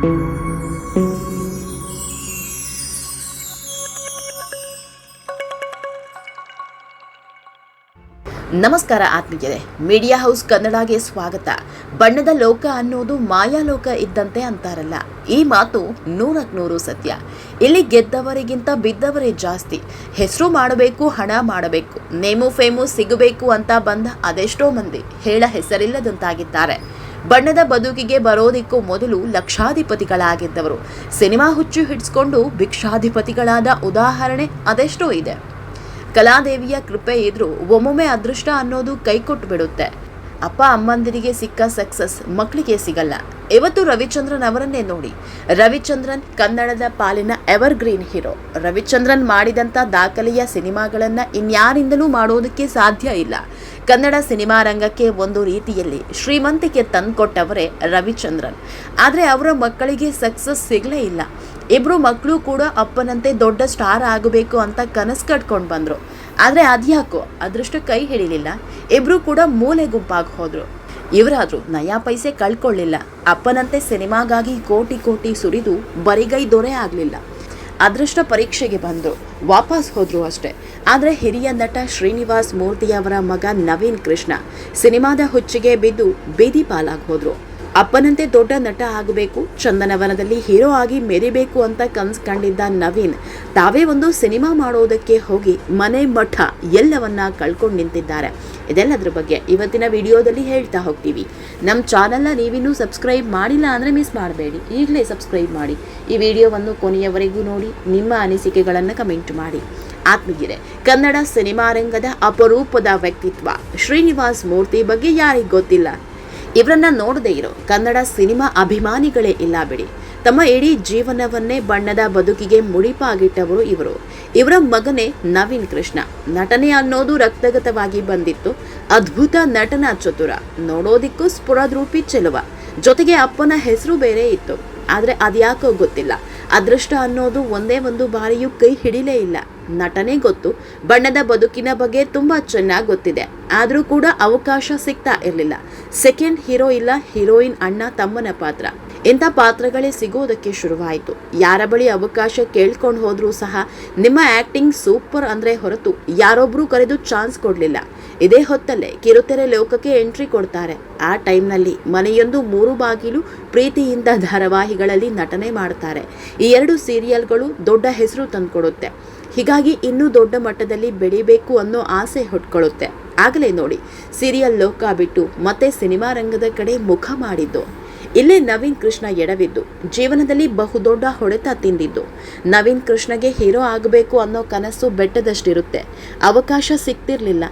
ನಮಸ್ಕಾರ ಆತ್ಮೀಯರೇ. Media house ಕನ್ನಡಗೆ ಸ್ವಾಗತ. ಬಣ್ಣದ ಲೋಕ ಅನ್ನೋದು ಮಾಯಾಲೋಕ ಇದ್ದಂತೆ ಅಂತಾರಲ್ಲ. ಈ ಮಾತು ನೂರಕ್ಕೆ ನೂರು ಸತ್ಯ. ಇಲ್ಲಿ ಗೆದ್ದವರಿಗಿಂತ ಬಿದ್ದವರೇ ಜಾಸ್ತಿ. ಹೆಸರು ಮಾಡಬೇಕು, ಹಣ ಮಾಡಬೇಕು. ನೇಮು, ಫೇಮು ಸಿಗಬೇಕು ಅಂತ ಬಂದ ಅದೆಷ್ಟೋ ಮಂದಿ. ಹೇಳ ಹೆಸರಿಲ್ಲದಂತಾಗಿದ್ದಾರೆ. ಬಣ್ಣದ ಬದುಕಿಗೆ ಬರೋದಿಕ್ಕೂ ಮೊದಲು ಲಕ್ಷಾಧಿಪತಿಗಳಾಗಿದ್ದವರು. ಸಿನಿಮಾ ಹುಚ್ಚು ಹಿಡಿಸ್ಕೊಂಡು ಭಿಕ್ಷಾಧಿಪತಿಗಳಾದ ಉದಾಹರಣೆ ಅದೆಷ್ಟೋ ಇದೆ. ಕಲಾದೇವಿಯ ಕೃಪೆ ಇದ್ರೂ ಒಮ್ಮೊಮ್ಮೆ ಅದೃಷ್ಟ ಅನ್ನೋದು ಕೈ ಕೊಟ್ಟು ಬಿಡುತ್ತೆ ಅಪ್ಪ ಅಮ್ಮಂದಿರಿಗೆ ಸಿಕ್ಕ ಸಕ್ಸಸ್ ಮಕ್ಕಳಿಗೆ ಸಿಗಲ್ಲ. ಇವತ್ತು ರವಿಚಂದ್ರನ್ ಅವರನ್ನೇ ನೋಡಿ. ರವಿಚಂದ್ರನ್ ಕನ್ನಡದ ಪಾಲಿನ ಎವರ್ ಗ್ರೀನ್ ಹೀರೋ ರವಿಚಂದ್ರನ್ ಮಾಡಿದಂಥ ದಾಖಲೆಯ ಸಿನಿಮಾಗಳನ್ನು ಇನ್ಯಾರಿಂದಲೂ ಮಾಡೋದಕ್ಕೆ ಸಾಧ್ಯ ಇಲ್ಲ. ಕನ್ನಡ ಸಿನಿಮಾ ರಂಗಕ್ಕೆ ಒಂದು ರೀತಿಯಲ್ಲಿ ಶ್ರೀಮಂತಿಕೆ ತಂದುಕೊಟ್ಟವರೇ ರವಿಚಂದ್ರನ್. ಆದರೆ ಅವರ ಮಕ್ಕಳಿಗೆ ಸಕ್ಸಸ್ ಸಿಗಲೇ ಇಲ್ಲ. ಇಬ್ಬರು ಮಕ್ಕಳು ಕೂಡ ಅಪ್ಪನಂತೆ ದೊಡ್ಡ ಸ್ಟಾರ್ ಆಗಬೇಕು ಅಂತ ಕನಸು ಕಟ್ಕೊಂಡು ಬಂದ್ರು. ಆದರೆ ಅದ್ಯಾಕೋ ಅದೃಷ್ಟು ಕೈ ಹಿಡಿಲಿಲ್ಲ. ಇಬ್ಬರೂ ಕೂಡ ಮೂಲೆ ಗುಂಪಾಗಿ ಹೋದ್ರು. ಇವರಾದರೂ ನಯಾ ಪೈಸೆ ಕಳ್ಕೊಳ್ಳಿಲ್ಲ. ಅಪ್ಪನಂತೆ ಸಿನಿಮಾಗಾಗಿ ಕೋಟಿ ಕೋಟಿ ಸುರಿದು ಬರಿಗೈ ದೊರೆ ಆಗಲಿಲ್ಲ. ಅದೃಷ್ಟ ಪರೀಕ್ಷೆಗೆ ಬಂದರು. ವಾಪಸ್ ಹೋದ್ರು ಅಷ್ಟೇ. ಆದರೆ ಹಿರಿಯ ನಟ ಶ್ರೀನಿವಾಸ್ ಮೂರ್ತಿಯವರ ಮಗ ನವೀನ್ ಕೃಷ್ಣ ಸಿನಿಮಾದ ಹುಚ್ಚಿಗೆ ಬಿದ್ದು ಬೀದಿ ಪಾಲಾಗಿ ಹೋದ್ರು. ಅಪ್ಪನಂತೆ ದೊಡ್ಡ ನಟ ಆಗಬೇಕು, ಚಂದನವನದಲ್ಲಿ ಹೀರೋ ಆಗಿ ಮೆರಿಬೇಕು ಅಂತ ಕನ್ಸ್ ಕಂಡಿದ್ದ ನವೀನ್. ತಾವೇ ಒಂದು ಸಿನಿಮಾ ಮಾಡೋದಕ್ಕೆ ಹೋಗಿ ಮನೆ ಮಠ ಎಲ್ಲವನ್ನ ಕಳ್ಕೊಂಡು ನಿಂತಿದ್ದಾರೆ. ಇದೆಲ್ಲದ್ರ ಬಗ್ಗೆ ಇವತ್ತಿನ ವಿಡಿಯೋದಲ್ಲಿ ಹೇಳ್ತಾ ಹೋಗ್ತೀವಿ. ನಮ್ಮ ಚಾನಲ್ನ ನೀವಿನ್ನೂ ಸಬ್ಸ್ಕ್ರೈಬ್ ಮಾಡಿಲ್ಲ ಅಂದರೆ ಮಿಸ್ ಮಾಡಬೇಡಿ. ಈಗಲೇ ಸಬ್ಸ್ಕ್ರೈಬ್ ಮಾಡಿ. ಈ ವಿಡಿಯೋವನ್ನು ಕೊನೆಯವರೆಗೂ ನೋಡಿ, ನಿಮ್ಮ ಅನಿಸಿಕೆಗಳನ್ನು ಕಮೆಂಟ್ ಮಾಡಿ. ಆತ್ಮೀಯರೇ, ಕನ್ನಡ ಸಿನಿಮಾ ರಂಗದ ಅಪರೂಪದ ವ್ಯಕ್ತಿತ್ವ ಶ್ರೀನಿವಾಸ್ ಮೂರ್ತಿ ಬಗ್ಗೆ ಯಾರಿಗೆ ಗೊತ್ತಿಲ್ಲ? ಇವರನ್ನ ನೋಡದೇ ಇರೋ ಕನ್ನಡ ಸಿನಿಮಾ ಅಭಿಮಾನಿಗಳೇ ಇಲ್ಲ ಬಿಡಿ. ತಮ್ಮ ಇಡೀ ಜೀವನವನ್ನೇ ಬಣ್ಣದ ಬದುಕಿಗೆ ಮುಡಿಪಾಗಿಟ್ಟವರು ಇವರು. ಇವರ ಮಗನೇ ನವೀನ್ ಕೃಷ್ಣ. ನಟನೆ ಅನ್ನೋದು ರಕ್ತಗತವಾಗಿ ಬಂದಿತ್ತು. ಅದ್ಭುತ ನಟನ ಚತುರ. ನೋಡೋದಿಕ್ಕೂ ಸ್ಫುರದ್ರೂಪಿ ಚೆಲುವ. ಜೊತೆಗೆ ಅಪ್ಪನ ಹೆಸರು ಬೇರೆ ಇತ್ತು. ಆದರೆ ಅದ್ಯಾಕೋ ಗೊತ್ತಿಲ್ಲ. ಅದೃಷ್ಟ ಅನ್ನೋದು ಒಂದೇ ಒಂದು ಬಾರಿಯೂ ಕೈ ಹಿಡಿಲೇ ಇಲ್ಲ. ನಟನೆ ಗೊತ್ತು. ಬಣ್ಣದ ಬದುಕಿನ ಬಗ್ಗೆ ತುಂಬ ಚೆನ್ನಾಗಿ ಗೊತ್ತಿದೆ. ಆದರೂ ಕೂಡ ಅವಕಾಶ ಸಿಗ್ತಾ ಇರಲಿಲ್ಲ. ಸೆಕೆಂಡ್ ಹೀರೋ ಇಲ್ಲ, ಹೀರೋಯಿನ್ ಅಣ್ಣ ತಮ್ಮನ ಪಾತ್ರ. ಇಂಥ ಪಾತ್ರಗಳೇ ಸಿಗೋದಕ್ಕೆ ಶುರುವಾಯಿತು. ಯಾರ ಬಳಿ ಅವಕಾಶ ಕೇಳ್ಕೊಂಡು ಹೋದರೂ ಸಹ ನಿಮ್ಮ ಆ್ಯಕ್ಟಿಂಗ್ ಸೂಪರ್ ಅಂದರೆ ಹೊರತು ಯಾರೊಬ್ಬರೂ ಕರೆದು ಚಾನ್ಸ್ ಕೊಡಲಿಲ್ಲ. ಇದೇ ಹೊತ್ತಲ್ಲೇ ಕಿರುತೆರೆ ಲೋಕಕ್ಕೆ ಎಂಟ್ರಿ ಕೊಡ್ತಾರೆ. ಆ ಟೈಮ್ನಲ್ಲಿ ಮನೆಯೊಂದು ಮೂರು ಬಾಗಿಲು ಪ್ರೀತಿಯಿಂದ ಧಾರಾವಾಹಿಗಳಲ್ಲಿ ನಟನೆ ಮಾಡ್ತಾರೆ. ಈ ಎರಡು ಸೀರಿಯಲ್ಗಳು ದೊಡ್ಡ ಹೆಸರು ತಂದ್ಕೊಡುತ್ತೆ. ಹೀಗಾಗಿ ಇನ್ನೂ ದೊಡ್ಡ ಮಟ್ಟದಲ್ಲಿ ಬೆಳಿಬೇಕು ಅನ್ನೋ ಆಸೆ ಹೊಟ್ಕೊಳ್ಳುತ್ತೆ. ಆಗಲೇ ನೋಡಿ, ಸೀರಿಯಲ್ ಲೋಕ ಬಿಟ್ಟು ಮತ್ತೆ ಸಿನಿಮಾ ರಂಗದ ಕಡೆ ಮುಖ ಮಾಡಿದ್ದು. ಇಲ್ಲೇ ನವೀನ್ ಕೃಷ್ಣ ಎಡವಿದ್ದು, ಜೀವನದಲ್ಲಿ ಬಹುದೊಡ್ಡ ಹೊಡೆತ ತಿಂದಿದ್ದು. ನವೀನ್ ಕೃಷ್ಣಗೆ ಹೀರೋ ಆಗಬೇಕು ಅನ್ನೋ ಕನಸು ಬೆಟ್ಟದಷ್ಟಿರುತ್ತೆ. ಅವಕಾಶ ಸಿಗ್ತಿರ್ಲಿಲ್ಲ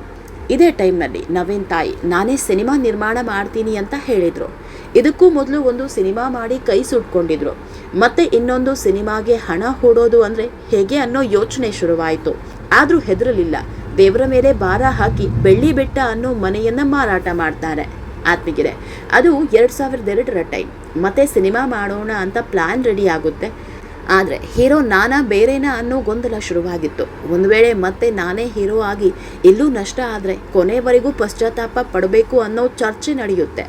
ಇದೇ ಟೈಮ್ನಲ್ಲಿ ನವೀನ್ ತಾಯಿ, ನಾನೇ ಸಿನಿಮಾ ನಿರ್ಮಾಣ ಮಾಡ್ತೀನಿ ಅಂತ ಹೇಳಿದ್ರು. ಇದಕ್ಕೂ ಮೊದಲು ಒಂದು ಸಿನಿಮಾ ಮಾಡಿ ಕೈ ಸುಟ್ಕೊಂಡಿದ್ರು. ಮತ್ತೆ ಇನ್ನೊಂದು ಸಿನಿಮಾಗೆ ಹಣ ಹೂಡೋದು ಅಂದ್ರೆ ಹೇಗೆ ಅನ್ನೋ ಯೋಚನೆ ಶುರುವಾಯಿತು. ಆದರೂ ಹೆದರಲಿಲ್ಲ. ದೇವರ ಮೇಲೆ ಭಾರ ಹಾಕಿ ಬೆಳ್ಳಿ ಬೆಟ್ಟ ಅನ್ನೋ ಮನೆಯನ್ನ ಮಾರಾಟ ಮಾಡ್ತಾರೆ ಆತ್ಮಿಗಿದೆ ಅದು ಎರಡು ಸಾವಿರದ ಎರಡರ ಟೈಮ್. ಮತ್ತೆ ಸಿನಿಮಾ ಮಾಡೋಣ ಅಂತ ಪ್ಲಾನ್ ರೆಡಿ ಆಗುತ್ತೆ. ಆದರೆ ಹೀರೋ ನಾನಾ ಬೇರೆನಾ ಅನ್ನೋ ಗೊಂದಲ ಶುರುವಾಗಿತ್ತು. ಒಂದು ವೇಳೆ ಮತ್ತೆ ನಾನೇ ಹೀರೋ ಆಗಿ ಎಲ್ಲೂ ನಷ್ಟ ಆದರೆ ಕೊನೆವರೆಗೂ ಪಶ್ಚಾತ್ತಾಪ ಪಡಬೇಕು ಅನ್ನೋ ಚರ್ಚೆ ನಡೆಯುತ್ತೆ.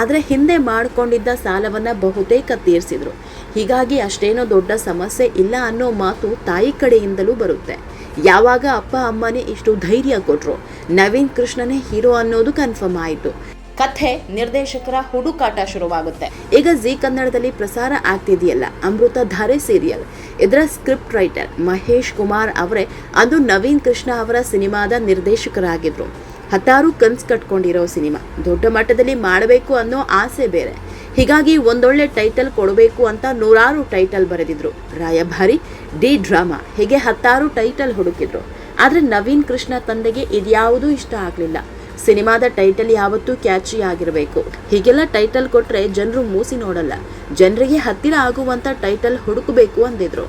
ಆದರೆ ಹಿಂದೆ ಮಾಡಿಕೊಂಡಿದ್ದ ಸಾಲವನ್ನು ಬಹುತೇಕ ತೀರಿಸಿದ್ರು. ಹೀಗಾಗಿ ಅಷ್ಟೇನೋ ದೊಡ್ಡ ಸಮಸ್ಯೆ ಇಲ್ಲ ಅನ್ನೋ ಮಾತು ತಾಯಿ ಕಡೆಯಿಂದಲೂ ಬರುತ್ತೆ. ಯಾವಾಗ ಅಪ್ಪ ಅಮ್ಮನೇ ಇಷ್ಟು ಧೈರ್ಯ ಕೊಟ್ಟರು ನವೀನ್ ಕೃಷ್ಣನೇ ಹೀರೋ ಅನ್ನೋದು ಕನ್ಫರ್ಮ್ ಆಯಿತು. ಕಥೆ ನಿರ್ದೇಶಕರ ಹುಡುಕಾಟ ಶುರುವಾಗುತ್ತೆ. ಈಗ ಜಿ ಕನ್ನಡದಲ್ಲಿ ಪ್ರಸಾರ ಆಗ್ತಿದೆಯಲ್ಲ, ಅಮೃತ ಧಾರೆ ಸೀರಿಯಲ್ ಇದರ ಸ್ಕ್ರಿಪ್ಟ್ ರೈಟರ್ ಮಹೇಶ್ ಕುಮಾರ್ ಅವರೇ, ಅದು ನವೀನ್ ಕೃಷ್ಣ ಅವರ ಸಿನಿಮಾದ ನಿರ್ದೇಶಕರಾಗಿದ್ರು. ಹತ್ತಾರು ಕನ್ಸ್ ಕಟ್ಕೊಂಡಿರೋ ಸಿನಿಮಾ. ದೊಡ್ಡ ಮಟ್ಟದಲ್ಲಿ ಮಾಡಬೇಕು ಅನ್ನೋ ಆಸೆ ಬೇರೆ. ಹೀಗಾಗಿ ಒಂದೊಳ್ಳೆ ಟೈಟಲ್ ಕೊಡಬೇಕು ಅಂತ ನೂರಾರು ಟೈಟಲ್ ಬರೆದಿದ್ರು. ರಾಯಭಾರಿ, ಡಿ ಡ್ರಾಮಾ. ಹೀಗೆ ಹತ್ತಾರು ಟೈಟಲ್ ಹುಡುಕಿದ್ರು. ಆದರೆ ನವೀನ್ ಕೃಷ್ಣ ತಂದೆಗೆ ಇದ್ಯಾವುದೂ ಇಷ್ಟ ಆಗಲಿಲ್ಲ. ಸಿನಿಮಾದ ಟೈಟಲ್ ಯಾವತ್ತೂ ಕ್ಯಾಚಿ ಆಗಿರಬೇಕು. ಹೀಗೆಲ್ಲ ಟೈಟಲ್ ಕೊಟ್ಟರೆ ಜನರು ಮೂಸಿ ನೋಡಲ್ಲ. ಜನರಿಗೆ ಹತ್ತಿರ ಆಗುವಂಥ ಟೈಟಲ್ ಹುಡುಕಬೇಕು ಅಂದಿದ್ರು.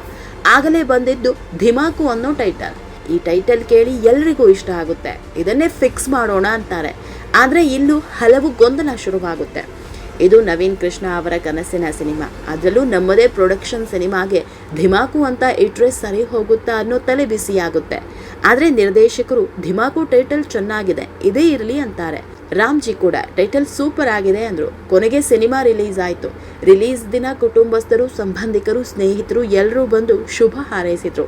ಆಗಲೇ ಬಂದಿದ್ದು ಧಿಮಾಕು ಅನ್ನೋ ಟೈಟಲ್. ಈ ಟೈಟಲ್ ಕೇಳಿ ಎಲ್ರಿಗೂ ಇಷ್ಟ ಆಗುತ್ತೆ. ಇದನ್ನೇ ಫಿಕ್ಸ್ ಮಾಡೋಣ ಅಂತಾರೆ. ಆದರೆ ಇಲ್ಲೂ ಹಲವು ಗೊಂದಲ ಶುರುವಾಗುತ್ತೆ. ಇದು ನವೀನ್ ಕೃಷ್ಣ ಅವರ ಕನಸಿನ ಸಿನಿಮಾ. ಅದರಲ್ಲೂ ನಮ್ಮದೇ ಪ್ರೊಡಕ್ಷನ್ ಸಿನಿಮಾಗೆ ಧಿಮಾಕು ಅಂತ ಇಟ್ರೆ ಸರಿ ಹೋಗುತ್ತಾ ಅನ್ನೋ ತಲೆ ಬಿಸಿಯಾಗುತ್ತೆ. ಆದರೆ ನಿರ್ದೇಶಕರು ಧಿಮಾಕು ಟೈಟಲ್ ಚೆನ್ನಾಗಿದೆ, ಇದೇ ಇರಲಿ ಅಂತಾರೆ. ರಾಮ್ಜಿ ಕೂಡ ಟೈಟಲ್ ಸೂಪರ್ ಆಗಿದೆ ಅಂದರು. ಕೊನೆಗೆ ಸಿನಿಮಾ ರಿಲೀಸ್ ಆಯಿತು. ರಿಲೀಸ್ ದಿನ ಕುಟುಂಬಸ್ಥರು, ಸಂಬಂಧಿಕರು, ಸ್ನೇಹಿತರು ಎಲ್ಲರೂ ಬಂದು ಶುಭ ಹಾರೈಸಿದ್ರು.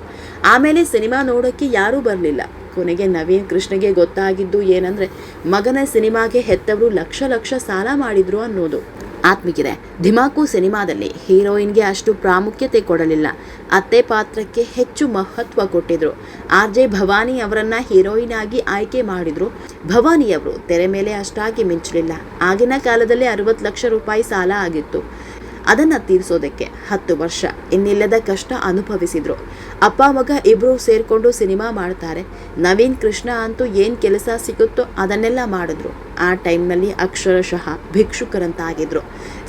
ಆಮೇಲೆ ಸಿನಿಮಾ ನೋಡೋಕ್ಕೆ ಯಾರೂ ಬರಲಿಲ್ಲ. ಕೊನೆಗೆ ನವೀನ್ ಕೃಷ್ಣಗೆ ಗೊತ್ತಾಗಿದ್ದು ಏನಂದರೆ ಮಗನ ಸಿನಿಮಾಗೆ ಹೆತ್ತವರು ಲಕ್ಷ ಲಕ್ಷ ಸಾಲ ಮಾಡಿದ್ರು ಅನ್ನೋದು. ಆತ್ಮಿಗಿದೆ ಧಿಮಾಕು ಸಿನಿಮಾದಲ್ಲಿ ಹೀರೋಯಿನ್ಗೆ ಅಷ್ಟು ಪ್ರಾಮುಖ್ಯತೆ ಕೊಡಲಿಲ್ಲ. ಅತ್ತೆ ಪಾತ್ರಕ್ಕೆ ಹೆಚ್ಚು ಮಹತ್ವ ಕೊಟ್ಟಿದ್ರು. ಆರ್ ಜೆ ಭವಾನಿ ಅವರನ್ನ ಹೀರೋಯಿನ್ ಆಗಿ ಆಯ್ಕೆ ಮಾಡಿದ್ರು. ಭವಾನಿಯವರು ತೆರೆ ಮೇಲೆ ಅಷ್ಟಾಗಿ ಮಿಂಚಲಿಲ್ಲ. ಆಗಿನ ಕಾಲದಲ್ಲಿ ಅರವತ್ತು ಲಕ್ಷ ರೂಪಾಯಿ ಸಾಲ ಆಗಿತ್ತು. ಅದನ್ನ ತೀರಿಸೋದಕ್ಕೆ ಹತ್ತು ವರ್ಷ. ಇನ್ನಿಲ್ಲದ ಕಷ್ಟ ಅನುಭವಿಸಿದ್ರು. ಅಪ್ಪ, ಮಗ ಇಬ್ಬರು ಸೇರಿಕೊಂಡು ಸಿನಿಮಾ ಮಾಡ್ತಾರೆ. ನವೀನ್, ಕೃಷ್ಣ ಅಂತೂ ಏನು ಕೆಲಸ ಸಿಗುತ್ತೋ ಅದನ್ನೆಲ್ಲ ಮಾಡಿದ್ರು. ಆ ಟೈಮ್ನಲ್ಲಿ ಅಕ್ಷರಶಃ ಭಿಕ್ಷುಕರಂತಾಗಿದ್ರು.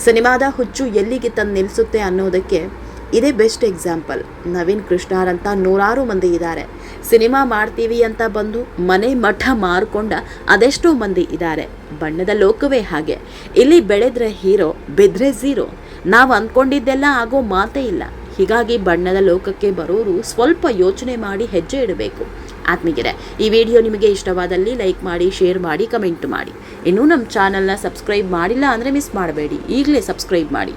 ಸಿನಿಮಾದ ಹುಚ್ಚು ಎಲ್ಲಿಗೆ ತಂದು ನಿಲ್ಲಿಸುತ್ತೆ ಅನ್ನೋದಕ್ಕೆ ಇದೇ ಬೆಸ್ಟ್ ಎಕ್ಸಾಂಪಲ್. ನವೀನ್, ಕೃಷ್ಣರಂತ ನೂರಾರು ಮಂದಿ ಇದ್ದಾರೆ. ಸಿನಿಮಾ ಮಾಡ್ತೀವಿ ಅಂತ ಬಂದು ಮನೆ ಮಠ ಮಾರ್ಕೊಂಡ ಅದೆಷ್ಟೋ ಮಂದಿ ಇದ್ದಾರೆ. ಬಣ್ಣದ ಲೋಕವೇ ಹಾಗೆ. ಇಲ್ಲಿ ಬೆಳೆದ್ರೆ ಹೀರೋ, ಬಿದ್ರೆ ಝೀರೋ. ನಾವು ಅಂದ್ಕೊಂಡಿದ್ದೆಲ್ಲ ಆಗೋ ಮಾತೇ ಇಲ್ಲ. ಹೀಗಾಗಿ ಬಣ್ಣದ ಲೋಕಕ್ಕೆ ಬರೋರು ಸ್ವಲ್ಪ ಯೋಚನೆ ಮಾಡಿ ಹೆಜ್ಜೆ ಇಡಬೇಕು. ಆತ್ಮೀಗೆರೆ ಈ ವಿಡಿಯೋ ನಿಮಗೆ ಇಷ್ಟವಾದಲ್ಲಿ ಲೈಕ್ ಮಾಡಿ, ಶೇರ್ ಮಾಡಿ, ಕಮೆಂಟ್ ಮಾಡಿ. ಇನ್ನೂ ನಮ್ಮ ಚಾನಲ್ನ ಸಬ್ಸ್ಕ್ರೈಬ್ ಮಾಡಿಲ್ಲ ಅಂದರೆ ಮಿಸ್ ಮಾಡಬೇಡಿ. ಈಗಲೇ ಸಬ್ಸ್ಕ್ರೈಬ್ ಮಾಡಿ.